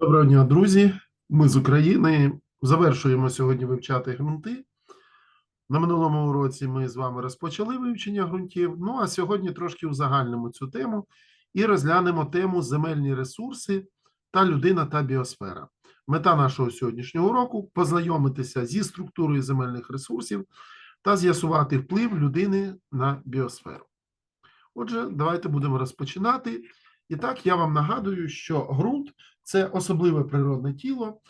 Доброго дня, друзі. Ми з України. Завершуємо сьогодні вивчати ґрунти. На минулому уроці ми з вами розпочали вивчення ґрунтів. Ну а сьогодні трошки узагальнимо цю тему і розглянемо тему земельні ресурси та людина та біосфера. Мета нашого сьогоднішнього уроку познайомитися зі структурою земельних ресурсів та з'ясувати вплив людини на біосферу. Отже, давайте будемо розпочинати. І так, я вам нагадую, що ґрунт це особливе природне тіло,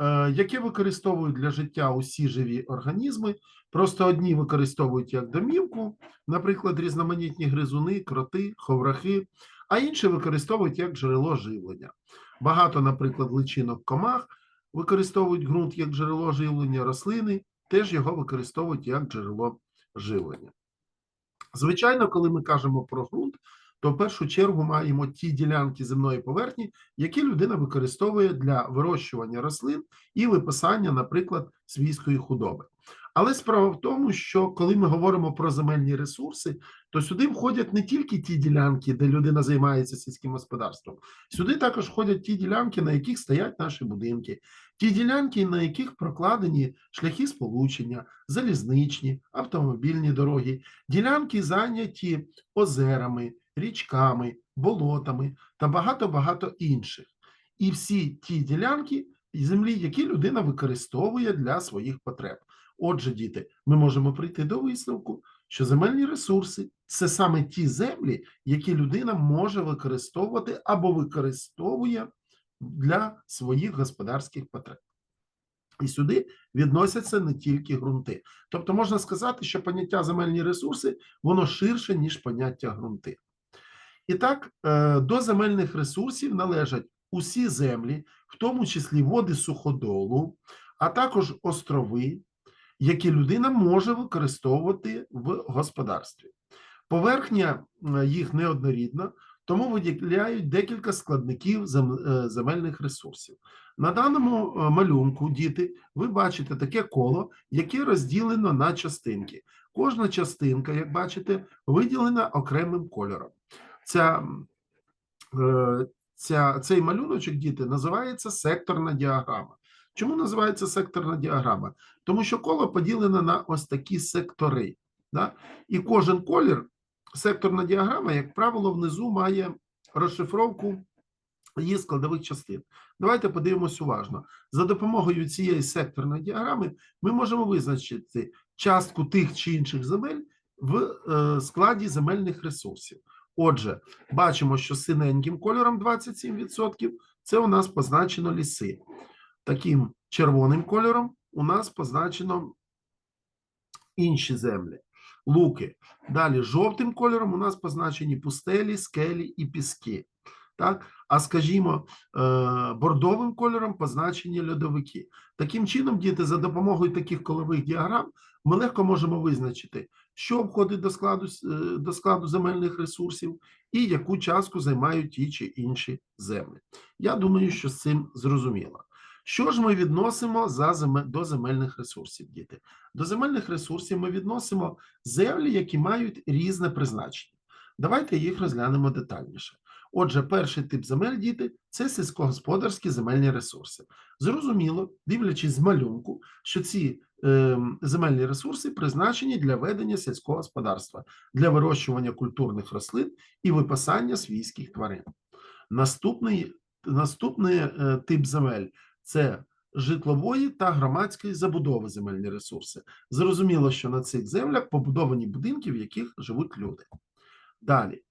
е, яке використовують для життя усі живі організми. Просто одні використовують як домівку, наприклад, різноманітні гризуни, кроти, ховрахи, а інші використовують як джерело живлення. Багато, наприклад, личинок комах використовують ґрунт як джерело живлення, рослини теж його використовують як джерело живлення. Звичайно, коли ми кажемо про ґрунт, то в першу чергу маємо ті ділянки земної поверхні, які людина використовує для вирощування рослин і виписання, наприклад, свійської худоби. Але справа в тому, що коли ми говоримо про земельні ресурси, то сюди входять не тільки ті ділянки, де людина займається сільським господарством, сюди також входять ті ділянки, на яких стоять наші будинки, ті ділянки, на яких прокладені шляхи сполучення, залізничні, автомобільні дороги, ділянки зайняті озерами, річками, болотами та багато-багато інших. І всі ті ділянки землі, які людина використовує для своїх потреб. Отже, діти, ми можемо прийти до висновку, що земельні ресурси це саме ті землі, які людина може використовувати або використовує для своїх господарських потреб. І сюди відносяться не тільки ґрунти. Тобто можна сказати, що поняття земельні ресурси воно ширше, ніж поняття ґрунти. І так, е, до земельних ресурсів належать усі землі, в тому числі води суходолу, а також острови, які людина може використовувати в господарстві. Поверхня їх неоднорідна, тому виділяють декілька складників е, земельних ресурсів. На даному е, малюнку, діти, ви бачите таке коло, яке розділено на частинки. Кожна частинка, як бачите, виділена окремим кольором. Ця, е, ця, цей малюночок, діти, називається секторна діаграма. Чому називається секторна діаграма? Тому що коло поділено на ось такі сектори. Да? І кожен колір, секторна діаграма, як правило, внизу має розшифровку її складових частин. Давайте подивимось уважно. За допомогою цієї секторної діаграми ми можемо визначити частку тих чи інших земель в е, складі земельних ресурсів. Отже, бачимо, що синеньким кольором 27% це у нас позначено ліси. Таким червоним кольором у нас позначено інші землі, луки. Далі жовтим кольором у нас позначені пустелі, скелі і піски. Так? А скажімо, е, бордовим кольором позначені льодовики. Таким чином, діти, за допомогою таких колових діаграм ми легко можемо визначити, що входить до складу, е, до складу земельних ресурсів і яку частку займають ті чи інші землі. Я думаю, що з цим зрозуміло. Що ж ми відносимо за земель, до земельних ресурсів, діти? До земельних ресурсів ми відносимо землі, які мають різне призначення. Давайте їх розглянемо детальніше. Отже, перший тип земель, діти, це сільськогосподарські земельні ресурси. Зрозуміло, дивлячись з малюнку, що ці е, земельні ресурси призначені для ведення сільського господарства, для вирощування культурних рослин і випасання свійських тварин. Наступний, наступний е, тип земель це житлової та громадської забудови земельні ресурси. Зрозуміло, що на цих землях побудовані будинки, в яких живуть люди. Далі.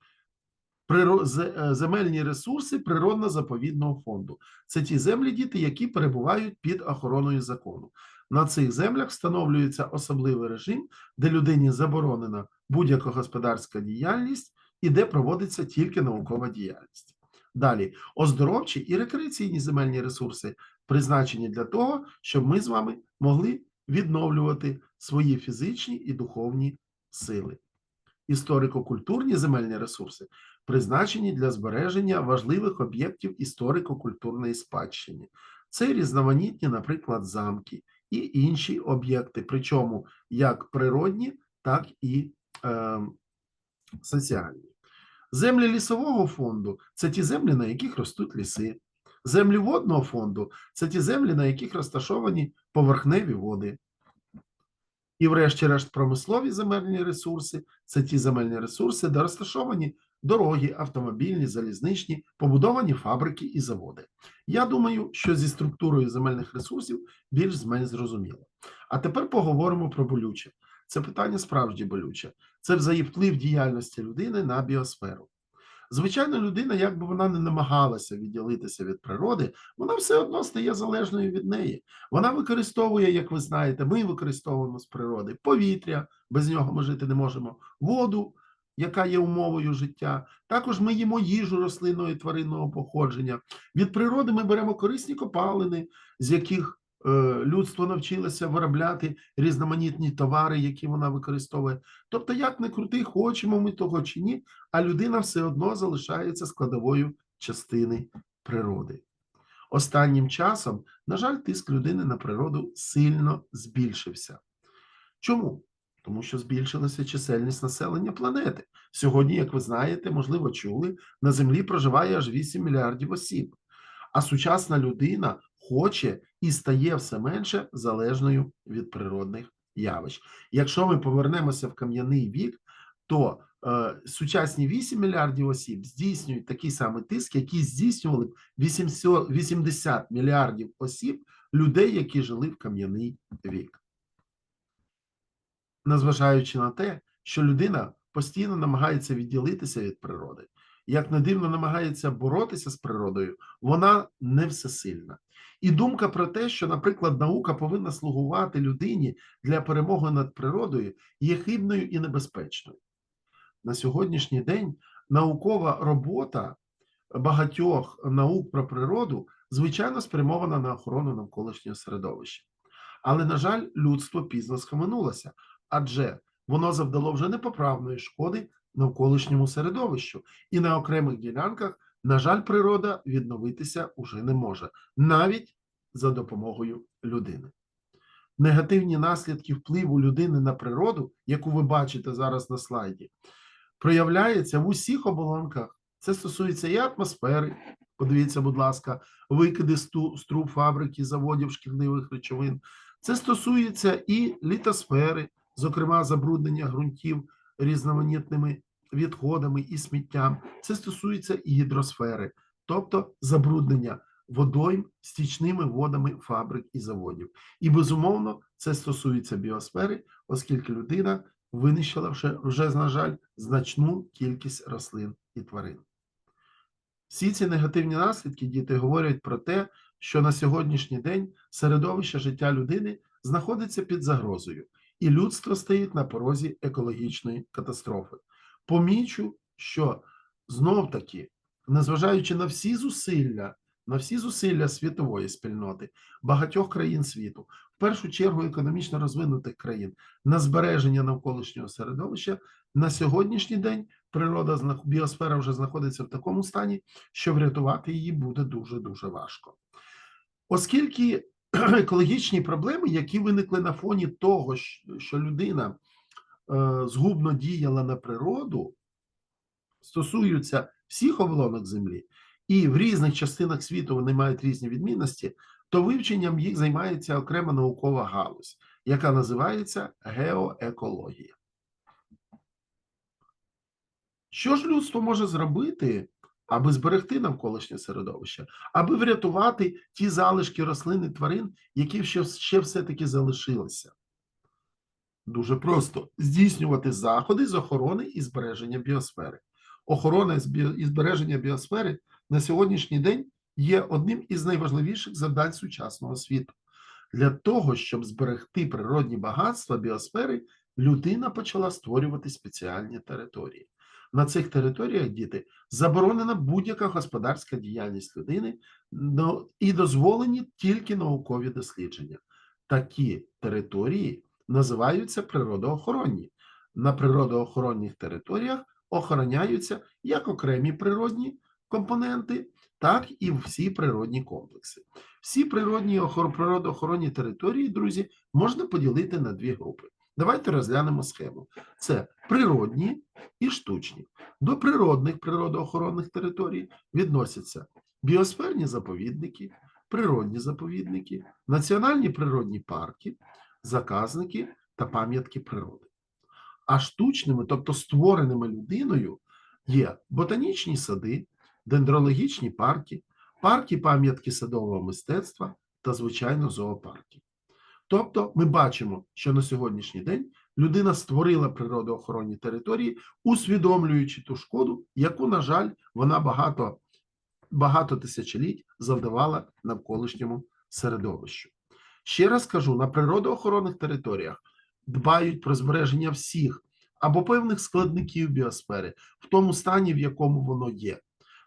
Е, Земельні ресурси природно-заповідного фонду. Це ті землі, діти, які перебувають під охороною закону. На цих землях встановлюється особливий режим, де людині заборонена будь-яка господарська діяльність і де проводиться тільки наукова діяльність. Далі, оздоровчі і рекреаційні земельні ресурси призначені для того, щоб ми з вами могли відновлювати свої фізичні і духовні сили. Історико-культурні земельні ресурси призначені для збереження важливих об'єктів історико-культурної спадщини. Це різноманітні, наприклад, замки і інші об'єкти, причому як природні, так і е, соціальні. Землі лісового фонду це ті землі, на яких ростуть ліси. Землі водного фонду це ті землі, на яких розташовані поверхневі води. І, врешті-решт, промислові земельні ресурси це ті земельні ресурси, де розташовані дороги, автомобільні, залізничні, побудовані фабрики і заводи. Я думаю, що зі структурою земельних ресурсів більш-менш зрозуміло. А тепер поговоримо про болюче. Це питання справді болюче. Це взаємвплив діяльності людини на біосферу. Звичайно, людина, як би вона не намагалася відділитися від природи, вона все одно стає залежною від неї. Вона використовує, як ви знаєте, ми використовуємо з природи повітря, без нього ми жити не можемо, воду, яка є умовою життя. Також ми їмо їжу рослинного і тваринного походження. Від природи ми беремо корисні копалини, з яких людство навчилося виробляти різноманітні товари, які вона використовує. Тобто, як не крути, хочемо ми того чи ні, а людина все одно залишається складовою частини природи. Останнім часом, на жаль, тиск людини на природу сильно збільшився. Чому? Тому що збільшилася чисельність населення планети. Сьогодні, як ви знаєте, можливо, чули, на Землі проживає аж 8 мільярдів осіб. А сучасна людина хоче і стає все менше залежною від природних явищ. Якщо ми повернемося в кам'яний вік, то е, сучасні 8 мільярдів осіб здійснюють такий самий тиск, який здійснювали б 800 80 мільярдів осіб людей, які жили в кам'яний вік. Незважаючи на те, що людина постійно намагається відділитися від природи, як не дивно намагається боротися з природою, вона не всесильна. І думка про те, що, наприклад, наука повинна слугувати людині для перемоги над природою, є хибною і небезпечною. На сьогоднішній день наукова робота багатьох наук про природу звичайно спрямована на охорону навколишнього середовища. Але, на жаль, людство пізно схаменулося, адже воно завдало вже непоправної шкоди навколишньому середовищу, і на окремих ділянках, на жаль, природа відновитися уже не може, навіть за допомогою людини. Негативні наслідки впливу людини на природу, яку ви бачите зараз на слайді, проявляється в усіх оболонках. Це стосується і атмосфери. Подивіться, будь ласка, викиди з труб фабрики, заводів шкідливих речовин. Це стосується і літосфери, зокрема забруднення ґрунтів різноманітними відходами і сміттям. Це стосується і гідросфери, тобто забруднення водойм стічними водами фабрик і заводів. І безумовно, це стосується біосфери, оскільки людина винищила вже, вже, на жаль, значну кількість рослин і тварин. Всі ці негативні наслідки діти говорять про те, що на сьогоднішній день середовище життя людини знаходиться під загрозою, і людство стоїть на порозі екологічної катастрофи. Помічу, що знов таки, незважаючи на всі зусилля, на всі зусилля світової спільноти, багатьох країн світу, в першу чергу економічно розвинутих країн, на збереження навколишнього середовища, на сьогоднішній день природа біосфера вже знаходиться в такому стані, що врятувати її буде дуже дуже важко. Оскільки екологічні проблеми, які виникли на фоні того, що людина е, згубно діяла на природу, стосуються всіх оболонок землі, і в різних частинах світу вони мають різні відмінності, то вивченням їх займається окрема наукова галузь, яка називається геоекологія. Що ж людство може зробити, аби зберегти навколишнє середовище, аби врятувати ті залишки рослин і тварин, які ще, ще все-таки залишилися? Дуже просто здійснювати заходи з охорони і збереження біосфери. Охорона і збереження біосфери на сьогоднішній день є одним із найважливіших завдань сучасного світу. Для того, щоб зберегти природні багатства біосфери, людина почала створювати спеціальні території. На цих територіях діти заборонена будь-яка господарська діяльність людини і дозволені тільки наукові дослідження. Такі території називаються природоохоронні. На природоохоронних територіях охороняються як окремі природні компоненти, так і всі природні комплекси. Всі природні природоохоронні території, друзі, можна поділити на дві групи. Давайте розглянемо схему. Це природні і штучні. До природних природоохоронних територій відносяться біосферні заповідники, природні заповідники, національні природні парки, заказники та пам'ятки природи. А штучними, тобто створеними людиною, є ботанічні сади, дендрологічні парки, парки пам'ятки садового мистецтва та, звичайно, зоопарки. Тобто, ми бачимо, що на сьогоднішній день людина створила природоохоронні території, усвідомлюючи ту шкоду, яку, на жаль, вона багато, багато тисячоліть завдавала навколишньому середовищу. Ще раз кажу: на природоохоронних територіях дбають про збереження всіх або певних складників біосфери в тому стані, в якому воно є.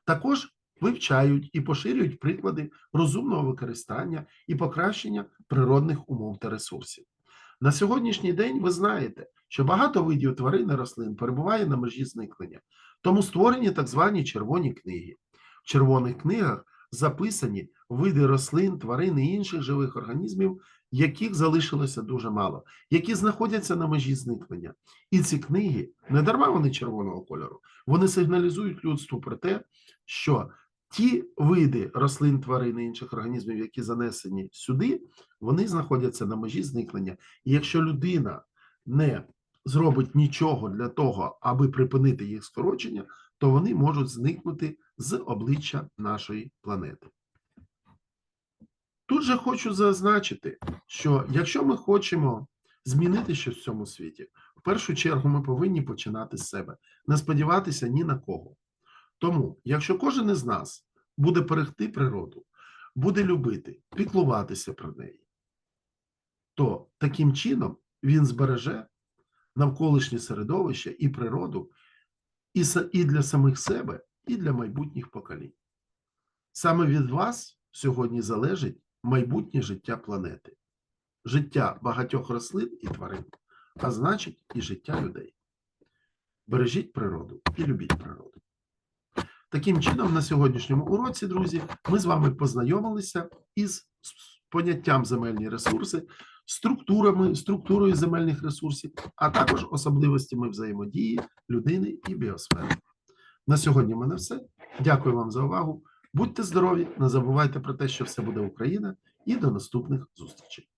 Також вивчають і поширюють приклади розумного використання і покращення природних умов та ресурсів. На сьогоднішній день ви знаєте, що багато видів тварин і рослин перебуває на межі зникнення, тому створені так звані червоні книги. В червоних книгах записані види рослин, тварин і інших живих організмів, яких залишилося дуже мало, які знаходяться на межі зникнення. І ці книги, не дарма вони червоного кольору, вони сигналізують людству про те, що ті види рослин, тварин і інших організмів, які занесені сюди, вони знаходяться на межі зникнення. І якщо людина не зробить нічого для того, аби припинити їх скорочення, то вони можуть зникнути з обличчя нашої планети. Тут же хочу зазначити, що якщо ми хочемо змінити щось в цьому світі, в першу чергу ми повинні починати з себе, не сподіватися ні на кого. Тому, якщо кожен із нас буде берегти природу, буде любити, піклуватися про неї, то таким чином він збереже навколишнє середовище і природу і, для самих себе, і для майбутніх поколінь. Саме від вас сьогодні залежить майбутнє життя планети, життя багатьох рослин і тварин, а значить, і життя людей. Бережіть природу і любіть природу. Таким чином, на сьогоднішньому уроці, друзі, ми з вами познайомилися із поняттям земельні ресурси, структурами, структурою земельних ресурсів, а також особливостями взаємодії людини і біосфери. На сьогодні в мене все. Дякую вам за увагу. Будьте здорові, не забувайте про те, що все буде Україна, і до наступних зустрічей.